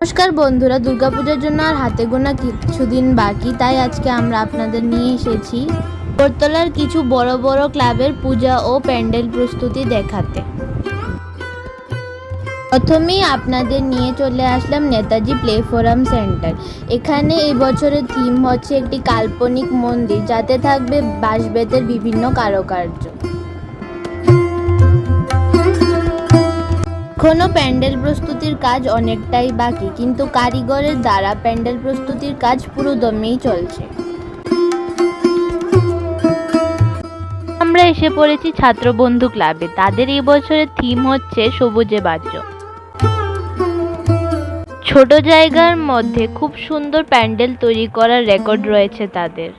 নমস্কার বন্ধুরা, দুর্গাপূজার জন্য আর হাতে গোনা কিছুদিন বাকি, তাই আজকে আমরা আপনাদের নিয়ে এসেছি বটতলার কিছু বড় বড় ক্লাবের পূজা ও প্যান্ডেল প্রস্তুতি দেখাতে। প্রথমেই আপনাদের নিয়ে চলে আসলাম নেতাজি প্লে ফোরাম সেন্টার। এখানে এই বছরের থিম হচ্ছে একটি কাল্পনিক মন্দির, যাতে থাকবে বাঁশবেতের বিভিন্ন কারুকার্য। এখনও প্যান্ডেল প্রস্তুতির কাজ অনেকটাই বাকি, কিন্তু কারিগরের দ্বারা প্যান্ডেল প্রস্তুতির কাজ পুরো দমেই চলছে। আমরা এসে পড়েছি ছাত্রবন্ধু ক্লাবে। তাদের এই বছরের থিম হচ্ছে সবুজে বাজ্য। ছোট জায়গার মধ্যে খুব সুন্দর প্যান্ডেল তৈরি করার রেকর্ড রয়েছে তাদের।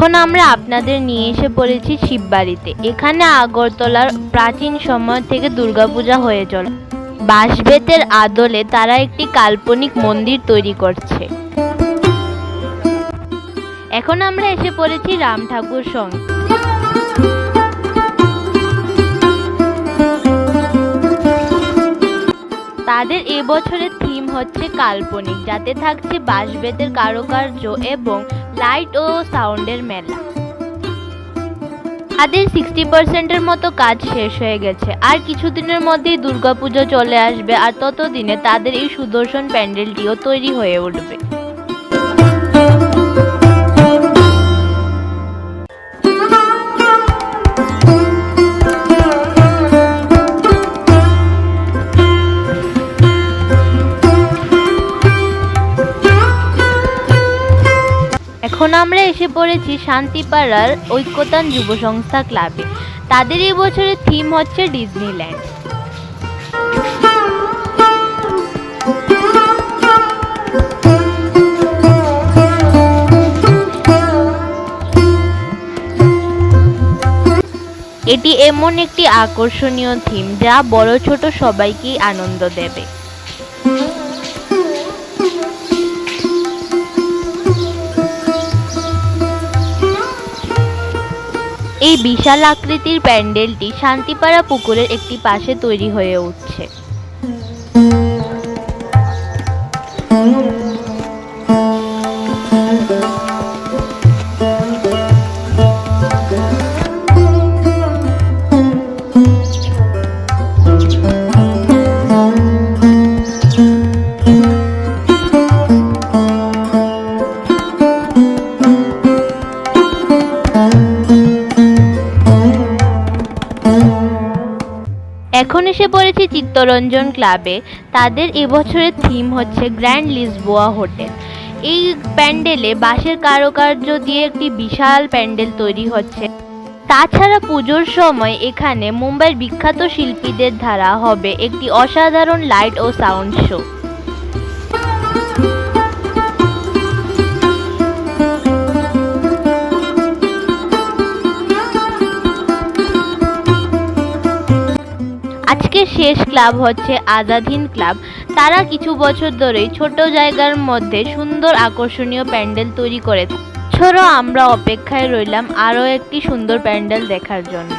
এখন আমরা আপনাদের নিয়ে এসে পড়েছি শিববাড়িতে। এখানে আগরতলার প্রাচীন সময় থেকে দুর্গাপূজা হয়ে চলে। বাঁশবেতের আদলে তারা একটি কাল্পনিক মন্দির তৈরি করছে। এখন আমরা এসে পড়েছি রাম ঠাকুর সঙ্গে। তাদের এবছরের থিম হচ্ছে কাল্পনিক, যাতে থাকছে বাঁশবেতের কারুকার্য এবং লাইট ও সাউন্ডের মেলা। তাদের সিক্সটি পার্সেন্টের মতো কাজ শেষ হয়ে গেছে। আর কিছুদিনের মধ্যেই দুর্গাপুজো চলে আসবে, আর ততদিনে তাদের এই সুদর্শন প্যান্ডেলটিও তৈরি হয়ে উঠবে। এখন আমরা এসে পড়েছি শান্তিপাড়ার ঐক্যতান যুব সংস্থা ক্লাবে। তাদের এই বছরের থিম হচ্ছে ডিজনিল্যান্ড এটি এমন একটি আকর্ষণীয় থিম যা বড় ছোট সবাইকেই আনন্দ দেবে। এই বিশাল আকৃতির প্যান্ডেলটি শান্তিপাড়া পুকুরের একটি পাশে তৈরি হয়ে উঠছে। এখন এসে পড়েছি চিত্তরঞ্জন ক্লাবে। তাদের এবছরের থিম হচ্ছে গ্র্যান্ড লিসবোয়া হোটেল। এই প্যান্ডেলে বাঁশের কারুকার্য দিয়ে একটি বিশাল প্যান্ডেল তৈরি হচ্ছে। তাছাড়া পুজোর সময় এখানে মুম্বাইয়ের বিখ্যাত শিল্পীদের ধারা হবে একটি অসাধারণ লাইট ও সাউন্ড শো। আজকের শেষ ক্লাব হচ্ছে আজাদিন ক্লাব। তারা কিছু বছর ধরেই ছোট জায়গার মধ্যে সুন্দর আকর্ষণীয় প্যান্ডেল তৈরি করে। ছোট আমরা অপেক্ষায় রইলাম আরও একটি সুন্দর প্যান্ডেল দেখার জন্য।